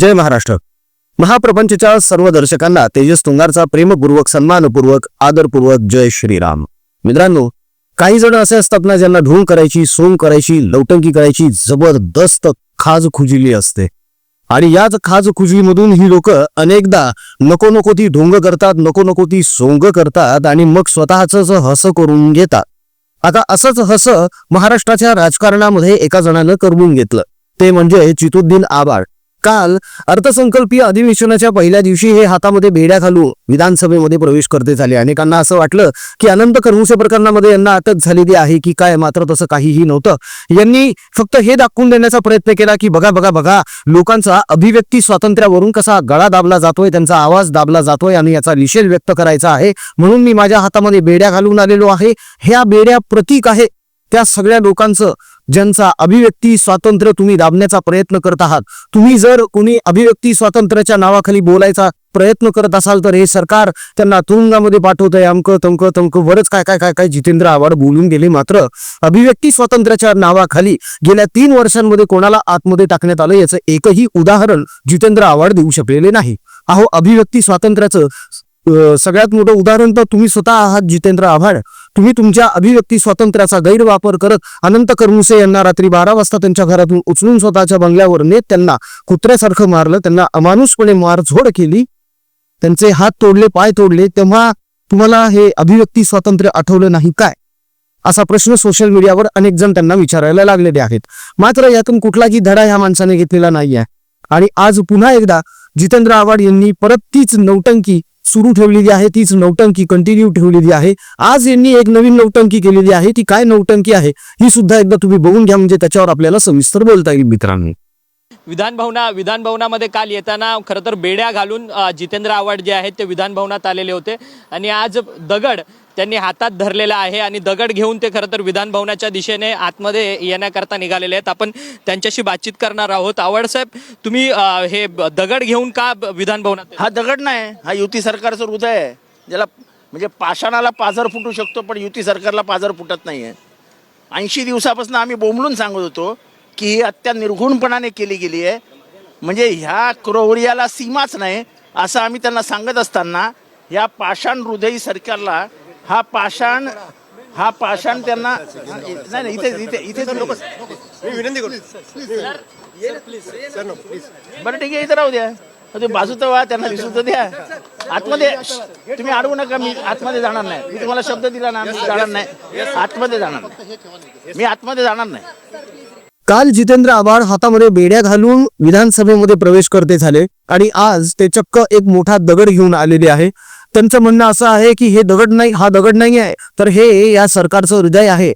जय महाराष्ट्र. महाप्रपंचच्या सर्व दर्शकांना तेजस तुंगारचा प्रेमपूर्वक सन्मानपूर्वक आदरपूर्वक जय श्रीराम. मित्रांनो काही जण असे असतात ना ज्यांना ढोंग करायची सोंग करायची लवटंकी करायची जबरदस्त खाज खुजिली असते. आणि याच खाज खुजलीमधून ही लोक अनेकदा नको नको ती ढोंग करतात नको नको ती सोंग करतात आणि मग स्वतःच हस करून घेतात. आता असंच हस महाराष्ट्राच्या राजकारणामध्ये एका जणानं करवून घेतलं. ते म्हणजे चितुद्दीन आबाळ. काल अर्थसंकल्पीय अधिवेशनाच्या पहिल्या दिवशी हे हातामध्ये बेड्या घालून विधानसभेमध्ये प्रवेश करते झाले अनेकांना असं वाटलं की अनंत कर्मुसे प्रकरणामध्ये यांना अटक झालेली आहे की काय मात्र तसं काहीही नव्हतं. यांनी फक्त हे दाखवून देण्याचा प्रयत्न केला की बघा बघा बघा लोकांचा अभिव्यक्ती स्वातंत्र्यावरून कसा गळा दाबला जातोय त्यांचा आवाज दाबला जातोय आणि याचा निषेध व्यक्त करायचा आहे. म्हणून मी माझ्या हातामध्ये बेड्या घालून आलेलो आहे. ह्या बेड्या प्रतीक आहे. त्या सगळ्या लोकांचं ज्यांचा अभिव्यक्ती स्वातंत्र्य तुम्ही दाबण्याचा प्रयत्न करत आहात. तुम्ही जर कोणी अभिव्यक्ती स्वातंत्र्याच्या नावाखाली बोलायचा प्रयत्न करत असाल तर हे सरकार त्यांना तुरुंगामध्ये पाठवतंय. अमक तमक तमक. बरंच काय काय काय काय जितेंद्र आव्हाड बोलून गेले मात्र अभिव्यक्ती स्वातंत्र्याच्या नावाखाली गेल्या तीन वर्षांमध्ये कोणाला आतमध्ये टाकण्यात आलं? याचं एकही उदाहरण जितेंद्र आव्हाड देऊ शकलेले नाही. अहो अभिव्यक्ती स्वातंत्र्याचं सगळ्यात मोठं उदाहरण तर तुम्ही स्वतः आहात जितेंद्र आव्हाड. तुम्ही तुमच्या अभिव्यक्ती स्वातंत्र्याचा गैरवापर करत अनंत करमुसे यांना रात्री बारा वाजता त्यांच्या घरातून उचलून स्वतःच्या बंगल्यावर नेत त्यांना कुत्र्यासारखं मारलं त्यांना अमानुषपणे मारझोड केली त्यांचे हात तोडले पाय तोडले तेव्हा तुम्हाला हे अभिव्यक्ती स्वातंत्र्य आठवलं नाही काय? असा प्रश्न सोशल मीडियावर अनेक जण त्यांना विचारायला लागलेले आहेत. मात्र यातून कुठलाही धडा ह्या माणसाने घेतलेला नाहीये. आणि आज पुन्हा एकदा जितेंद्र आव्हाड यांनी परत तीच नौटंकी सुरू ठेवलेली आहे तीच नौटंकी कंटिन्यू ठेवलेली आहे. आज यांनी एक नवीन नौटंकी केलेली आहे ती काय नौटंकी आहे ही सुद्धा एकदा तुम्ही बघून घ्या म्हणजे त्याच्यावर आपल्याला सविस्तर बोलता येईल मित्रांनो. विधान भवना विधान भवनामध्ये काल येताना खरं तर बेड्या घालून जितेंद्र आव्हाड जे आहेत ते विधान भवनात आलेले होते. आणि आज दगड त्यांनी हातात धरलेला आहे आणि दगड घेऊन ते खरं तर विधान भवनाच्या दिशेने आतमध्ये येण्याकरता निघालेले आहेत. आपण त्यांच्याशी बातचीत करणार आहोत. आवडसाहेब तुम्ही हे ब- दगड घेऊन का ब- विधान भवनात हा दगड नाही हा युती सरकारचं हृदय आहे. ज्याला म्हणजे पाषाणाला पाझर फुटू शकतो पण युती सरकारला पाझर फुटत नाही आहे ऐंशी दिवसापासून आम्ही बोंबलून सांगत होतो की ही हत्या निर्घुणपणाने केली गेली आहे. म्हणजे ह्या क्रौर्याला सीमाच नाही असं आम्ही त्यांना सांगत असताना ह्या पाषाण हृदयी सरकारला हा पाषाण हा पाषाण त्यांना नाही नाही इथे इथे इथे लोक बरं ठीक आहे इथं राहू द्या. ते बाजू तर वा त्यांना दिसू तर द्या. आतमध्ये तुम्ही अडवू नका मी आतमध्ये जाणार नाही. मी तुम्हाला शब्द दिला ना मी जाणार नाही. आतमध्ये जाणार नाही. मी आतमध्ये जाणार नाही. काल जितेंद्र आव्हाड हातामध्ये बेड्या घालून विधानसभेमध्ये प्रवेश करते झाले आणि आज ते चक्क एक मोठा दगड घेऊन आलेले आहे. त्यांचं म्हणणं असं आहे की हे दगड नाही हा दगड नाही आहे. तर हे या सरकारचं हृदय आहे.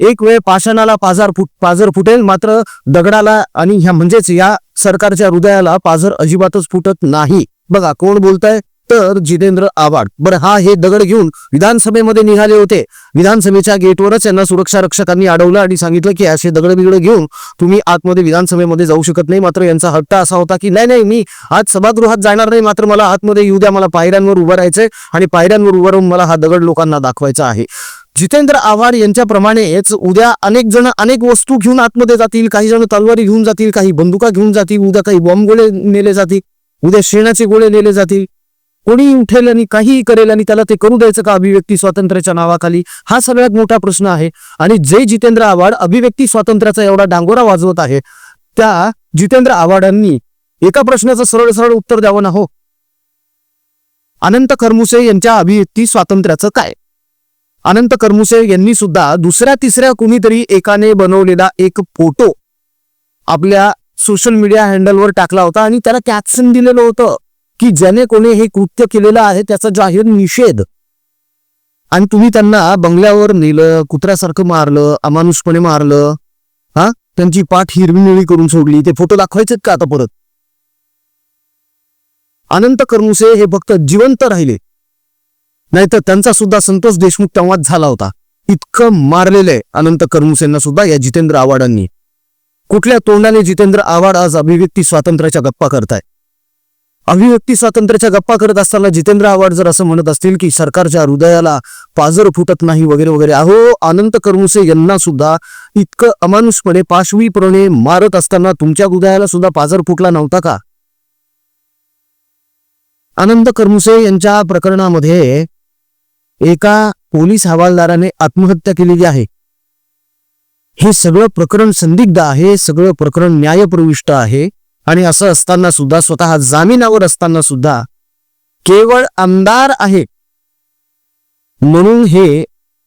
एक वेळ पाषाणाला पाजार फुट पाजर फुटेल मात्र दगडाला आणि ह्या म्हणजेच या सरकारच्या हृदयाला पाझर अजिबातच फुटत नाही. बघा कोण बोलताय? तर जितेंद्र आव्हाड. बरं हा हे दगड घेऊन विधानसभेमध्ये निघाले होते. विधानसभेच्या गेटवरच यांना सुरक्षा रक्षकांनी अडवलं आणि सांगितलं की असे दगड बिगड घेऊन तुम्ही आतमध्ये विधानसभेमध्ये जाऊ शकत नाही. मात्र यांचा हट्ट असा होता की नाही नाही मी आज सभागृहात जाणार नाही. मात्र मला आतमध्ये येऊ द्या. मला पायऱ्यांवर उभं राहायचंय आणि पायऱ्यांवर उभं राहून मला हा दगड लोकांना दाखवायचा आहे. जितेंद्र आव्हाड यांच्याप्रमाणेच उद्या अनेक जण अनेक वस्तू घेऊन आतमध्ये जातील. काही जण तलवारी घेऊन जातील काही बंदुका घेऊन जातील उद्या काही बॉम्ब गोळे नेले जातील उद्या शेणाचे गोळे नेले जातील. कोणी उठेल आणि काहीही करेल आणि त्याला ते करू द्यायचं का अभिव्यक्ती स्वातंत्र्याच्या नावाखाली? हा सगळ्यात मोठा प्रश्न आहे. आणि जे जितेंद्र आव्हाड अभिव्यक्ती स्वातंत्र्याचा एवढा डांगोरा वाजवत आहे त्या जितेंद्र आव्हाडांनी एका प्रश्नाचं सरळ सरळ उत्तर द्यावं ना हो? अनंत कर्मुसे यांच्या अभिव्यक्ती स्वातंत्र्याचं काय? अनंत कर्मुसे यांनी सुद्धा दुसऱ्या तिसऱ्या कुणीतरी एकाने बनवलेला एक फोटो आपल्या सोशल मीडिया हँडलवर टाकला होता आणि त्याला कॅप्शन दिलेलं होतं. की ज्याने कोणी हे कृत्य केलेलं आहे त्याचा जाहीर निषेध. आणि तुम्ही त्यांना बंगल्यावर नेलं कुत्र्यासारखं मारलं अमानुषपणे मारलं हा? त्यांची पाठ हिरवी निळी करून सोडली. ते फोटो दाखवायचेत का आता परत? अनंत कर्मुसे हे फक्त जिवंत राहिले. नाहीतर त्यांचा सुद्धा संतोष देशमुख तेव्हाच झाला होता. इतकं मारलेलं आहे अनंत कर्मुसेंना सुद्धा या जितेंद्र आव्हाडांनी. कुठल्या तोंडाने जितेंद्र आव्हाड आज अभिव्यक्ती स्वातंत्र्याच्या गप्पा करताय? अभिव्यक्ती स्वातंत्र्याच्या गप्पा करत असताना जितेंद्र आव्हाड जर असं म्हणत असतील की सरकारच्या हृदयाला पाजर फुटत नाही वगैरे वगैरे अहो अनंत कर्मुसे यांना सुद्धा इतकं अमानुषपणे पाशवीपणे मारत असताना तुमच्या हृदयाला सुद्धा पाजर फुटला नव्हता का? अनंत करमुसे यांच्या प्रकरणामध्ये एका पोलीस हवालदाराने आत्महत्या केलेली आहे. हे सगळं प्रकरण संदिग्ध आहे सगळं प्रकरण न्यायप्रविष्ट आहे. आणि असं असताना सुद्धा स्वतः जामिनावर असताना सुद्धा केवळ आमदार आहे. म्हणून हे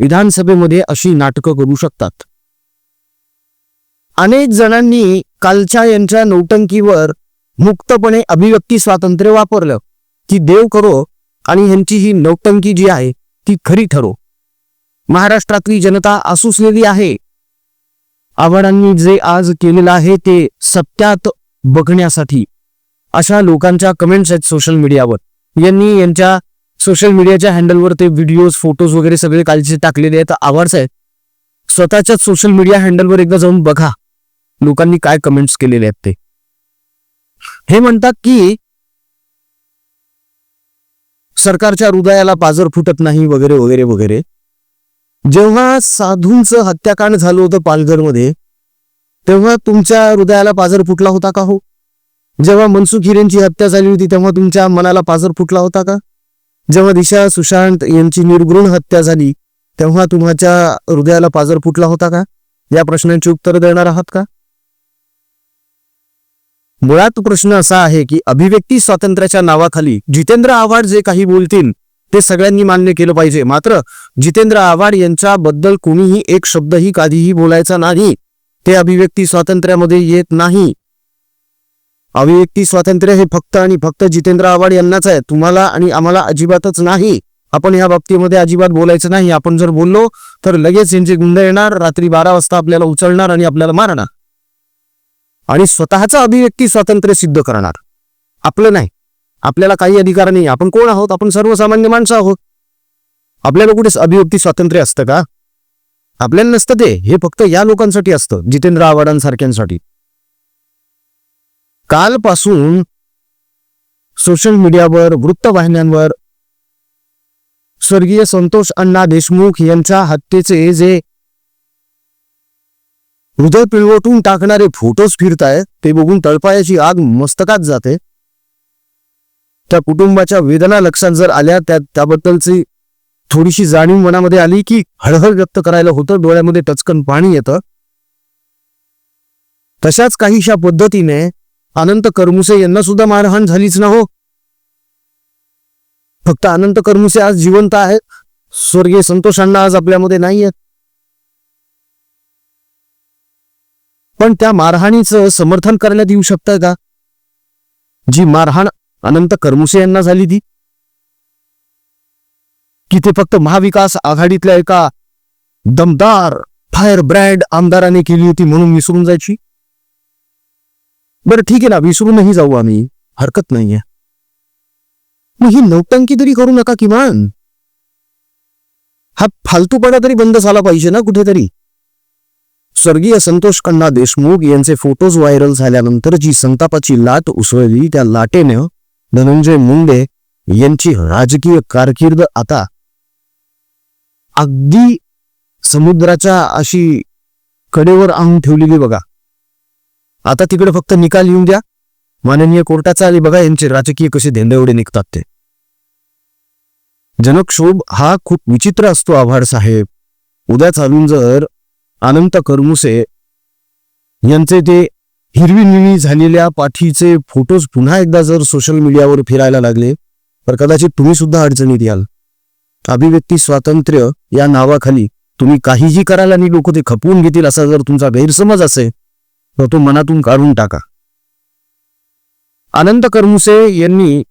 विधानसभेमध्ये अशी नाटकं करू शकतात. अनेक जणांनी कालच्या यांच्या नौटंकीवर मुक्तपणे अभिव्यक्ती स्वातंत्र्य वापरलं. की देव करो आणि ह्यांची ही नौटंकी जी आहे ती खरी ठरो. महाराष्ट्रातली जनता असुसलेली आहे. आव्हाडांनी जे आज केलेलं आहे ते सत्यात बघण्यासाठी. अशा लोकांच्या कमेंट्स आहेत सोशल मीडियावर यांनी यांच्या सोशल मीडियाच्या हँडलवर ते व्हिडिओज फोटोज वगैरे सगळे कालचे टाकलेले आहेत. आवाज आहेत. स्वतःच्याच सोशल मीडिया हँडलवर एकदा जाऊन बघा. लोकांनी काय कमेंट्स केलेले आहेत ते. हे म्हणतात की सरकारच्या हृदयाला पाजर फुटत नाही वगैरे वगैरे वगैरे. जेव्हा साधूंचं हत्याकांड झालं होतं पालघरमध्ये तेव्हा तुमच्या हृदयाला पाजर फुटला होता का हो? जेव्हा मनसुख हिरेंची हत्या झाली होती तेव्हा तुमच्या मनाला पाजर फुटला होता का? जेव्हा दिशा सुशांत यांची निर्गुण हत्या झाली तेव्हा तुमच्या हृदयाला पाजर फुटला होता का? या प्रश्नांची उत्तर देणार आहात का? मुळात प्रश्न असा आहे की अभिव्यक्ती स्वातंत्र्याच्या नावाखाली जितेंद्र आव्हाड जे काही बोलतील ते सगळ्यांनी मान्य केलं पाहिजे. मात्र जितेंद्र आव्हाड यांच्याबद्दल कोणीही एक शब्दही कधीही बोलायचा नाही. ते अभिव्यक्ती स्वातंत्र्यामध्ये येत नाही. अभिव्यक्ती स्वातंत्र्य हे फक्त आणि फक्त जितेंद्र आव्हाड यांनाच आहे. तुम्हाला आणि आम्हाला अजिबातच नाही. आपण या बाबतीमध्ये अजिबात बोलायचं नाही. आपण जर बोललो तर लगेच यांचे गुंड येणार रात्री बारा वाजता आपल्याला उचलणार आणि आपल्याला मारणार. आणि स्वतःचं अभिव्यक्ती स्वातंत्र्य सिद्ध करणार. आपलं नाही. आपल्याला काही अधिकार नाही. आपण कोण आहोत? आपण सर्वसामान्य माणसं आहोत. आपल्याला कुठे अभिव्यक्ती स्वातंत्र्य असतं का? आपल्याला नसतं ते. हे फक्त या लोकांसाठी असतं जितेंद्र आव्हाडांसारख्यांसाठी. कालपासून सोशल मीडियावर वृत्तवाहिन्यांवर स्वर्गीय संतोष अण्णा देशमुख यांच्या हत्येचे जे हृदय पिळवटून टाकणारे फोटोज फिरतायत ते बघून तळपायाची आग मस्तकात जाते. त्या कुटुंबाच्या वेदना लक्षात जर आल्या त्याबद्दलची थोडीशी जाणीव मनामध्ये आली की हळहळ व्यक्त करायला होतं डोळ्यामध्ये टचकन पाणी येतं. तशाच काहीशा पद्धतीने अनंत करमुसे यांना सुद्धा मारहाण झालीच ना हो. फक्त अनंत करमुसे आज जिवंत आहेत. स्वर्गीय संतोषांना आज आपल्यामध्ये नाही आहेत पण त्या मारहाणीचं समर्थन करण्यात येऊ शकतं का? जी मारहाण अनंत करमुसे यांना झाली ती की ते फक्त महाविकास आघाडीतल्या एका दमदार फायर ब्रँड आमदाराने केली होती म्हणून विसरून जायची? बरं ठीक आहे ना विसरूनही जाऊ आम्ही. हरकत नाहीये. मग ही नौटंकी तरी करू नका किमान. हा फालतूपणा तरी बंद झाला पाहिजे ना कुठेतरी. स्वर्गीय संतोष खन्ना देशमुख यांचे फोटोज व्हायरल झाल्यानंतर जी संतापाची लाट उसळली त्या लाटेनं धनंजय मुंडे यांची राजकीय कारकीर्द आता अगदी समुद्राच्या अशी कडेवर आणून ठेवलेली बघा. आता तिकडे फक्त निकाल येऊन द्या. माननीय कोर्टाचा आणि बघा यांचे राजकीय कसे धेंदेवडे निघतात ते. जनक्षोभ हा खूप विचित्र असतो आव्हाड साहेब. उद्या चालून जर अनंत करमुसे यांचे ते हिरवी निळी झालेल्या पाठीचे फोटोज पुन्हा एकदा जर सोशल मीडियावर फिरायला लागले तर कदाचित तुम्ही सुद्धा अडचणीत याल. अभिव्यक्ती स्वातंत्र्य या नावाखाली तुम्ही काहीही कराल आणि लोक ते खपवून घेतील असा जर तुमचा गैरसमज असेल तर तो मनातून काढून टाका. अनंत करमुसे यांनी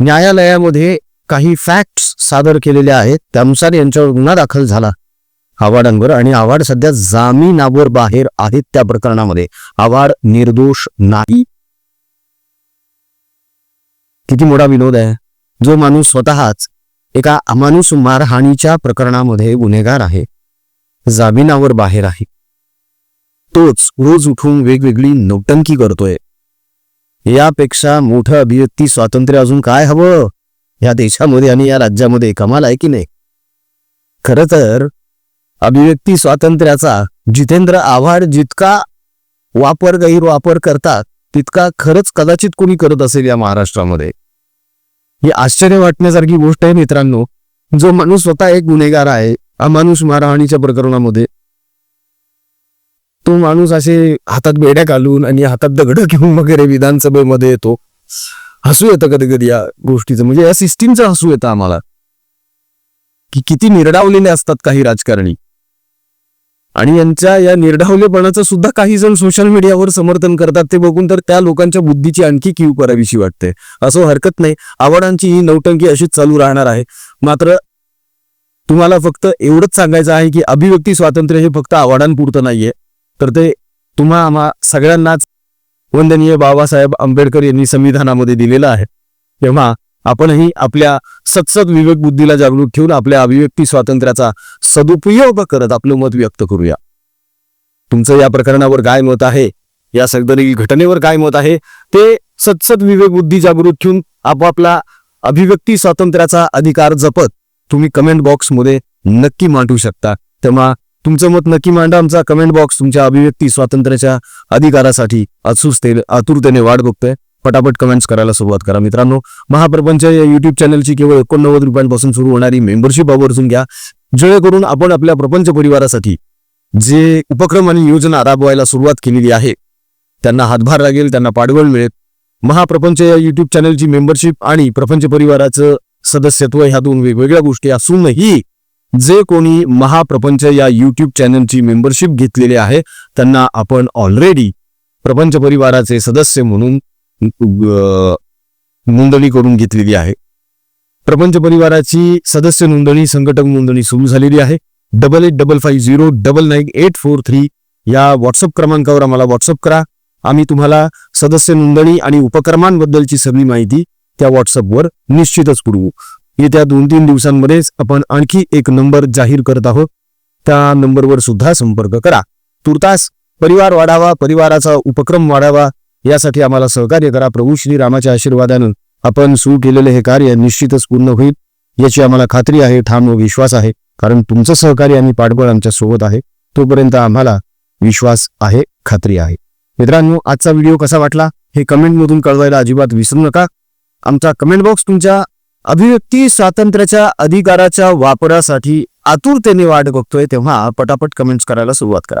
न्यायालयामध्ये काही फॅक्ट्स सादर केलेले आहेत. त्यानुसार यांच्यावर गुन्हा दाखल झाला. आव्हाडांवर आणि आव्हाड सध्या जामीनावर बाहेर आहेत त्या प्रकरणामध्ये. आव्हाड निर्दोष नाही. किती मोठा विनोद आहे. जो माणूस स्वतःच एका अमानुष मारहाणीच्या प्रकरणामध्ये गुन्हेगार आहे. जामिनावर बाहेर आहे. तोच रोज उठून वेगवेगळी नौटंकी करतोय. यापेक्षा मोठं अभिव्यक्ती स्वातंत्र्य अजून काय हवं? या देशामध्ये आणि या राज्यामध्ये कमाल आहे की नाही? खर तर अभिव्यक्ती स्वातंत्र्याचा जितेंद्र आव्हाड जितका वापर गैरवापर करतात तितका खरंच कदाचित कोणी करत असेल या महाराष्ट्रामध्ये. ही आश्चर्य वाटण्यासारखी गोष्ट आहे मित्रांनो. जो माणूस स्वतः एक गुन्हेगार आहे हा माणूस मारहाणीच्या प्रकरणामध्ये. तो माणूस असे हातात बेड्या घालून आणि हातात दगड घेऊन वगैरे विधानसभेमध्ये येतो. हसू येतं कधी कधी या गोष्टीचं. म्हणजे या सिस्टीमचं हसू येतं आम्हाला. की किती निर्डावलेले असतात काही राजकारणी. आणि यांच्या या निर्ढावलेपणाचं सुद्धा काही जण सोशल मीडियावर समर्थन करतात. ते बघून तर त्या लोकांच्या बुद्धीची आणखी कीव करावीशी वाटते. असं हरकत नाही. आवडांची ही नौटंकी अशीच चालू राहणार आहे. मात्र तुम्हाला फक्त एवढंच सांगायचं आहे की अभिव्यक्ती स्वातंत्र्य हे फक्त आव्हाडांपुरतं नाहीये. तर ते तुम्हा आम्हा सगळ्यांनाच वंदनीय बाबासाहेब आंबेडकर यांनी संविधानामध्ये दिलेलं आहे. तेव्हा आपणही आपल्या सत्सद विवेक बुद्धीला जागरूक ठेवून आपल्या अभिव्यक्ती स्वातंत्र्याचा सदुपयोग करत आपलं मत व्यक्त करूया. तुमचं या प्रकरणावर काय मत आहे? या सदरील घटनेवर काय मत आहे? ते सत्सद विवेक बुद्धी जागृत ठेवून आपापला अभिव्यक्ती स्वातंत्र्याचा अधिकार जपत तुम्ही कमेंट बॉक्समध्ये नक्की मांडू शकता. तेव्हा तुमचं मत नक्की मांडा. आमचा कमेंट बॉक्स तुमच्या अभिव्यक्ती स्वातंत्र्याच्या अधिकारासाठी अचूसते आतुरतेने वाट बघतोय. पटापट कमेंट्स करायला सुरुवात करा. मित्रांनो महाप्रपंच या युट्यूब चॅनलची केवळ एकोणनव्वद रुपयांपासून सुरू होणारी मेंबरशिप आवर्जून घ्या. जेणेकरून आपण आपल्या प्रपंच परिवारासाठी जे उपक्रम आणि योजना राबवायला सुरुवात केलेली आहे त्यांना हातभार लागेल त्यांना पाठबळ मिळेल. महाप्रपंच या युट्यूब चॅनलची मेंबरशिप आणि प्रपंच परिवाराचं सदस्यत्व ह्या दोन वेगवेगळ्या गोष्टी असूनही जे कोणी महाप्रपंच या युट्यूब चॅनलची मेंबरशिप घेतलेली आहे त्यांना आपण ऑलरेडी प्रपंच परिवाराचे सदस्य म्हणून नोंदणी करून घेतलेली आहे. प्रपंच परिवाराची सदस्य नोंदणी संघटक नोंदणी सुरू झालेली आहे. Double eight double five zero double nine eight four three या व्हॉट्सअप क्रमांकावर आम्हाला व्हॉट्सअप करा. आम्ही तुम्हाला सदस्य नोंदणी आणि उपक्रमांबद्दलची सगळी माहिती त्या व्हॉट्सअपवर निश्चितच पुरवू. येत्या दोन तीन दिवसांमध्येच आपण आणखी एक नंबर जाहीर करत आहोत. त्या नंबरवर सुद्धा संपर्क करा. तुर्तास परिवार वाढावा परिवाराचा उपक्रम वाढावा यासाठी आम्हाला सहकार्य करा. प्रभू श्री रामाच्या आशीर्वादानं आपण सुरू केलेले हे कार्य निश्चितच पूर्ण होईल याची आम्हाला खात्री आहे ठाम व विश्वास आहे. कारण तुमचं सहकार्य आणि पाठबळ आमच्यासोबत आहे. तोपर्यंत आम्हाला विश्वास आहे खात्री आहे. मित्रांनो आजचा व्हिडिओ कसा वाटला? हे कमेंटमधून कळवायला अजिबात विसरू नका. आमचा कमेंट बॉक्स तुमच्या अभिव्यक्ती स्वातंत्र्याच्या अधिकाराच्या वापरासाठी आतुरतेने वाट बघतोय तेव्हा पटापट कमेंट्स करायला सुरुवात करा.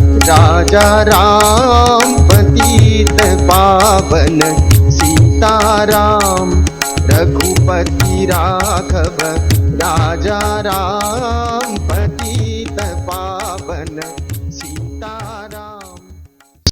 राजा राम पतित पावन सीताराम रघुपति राघव राजा राम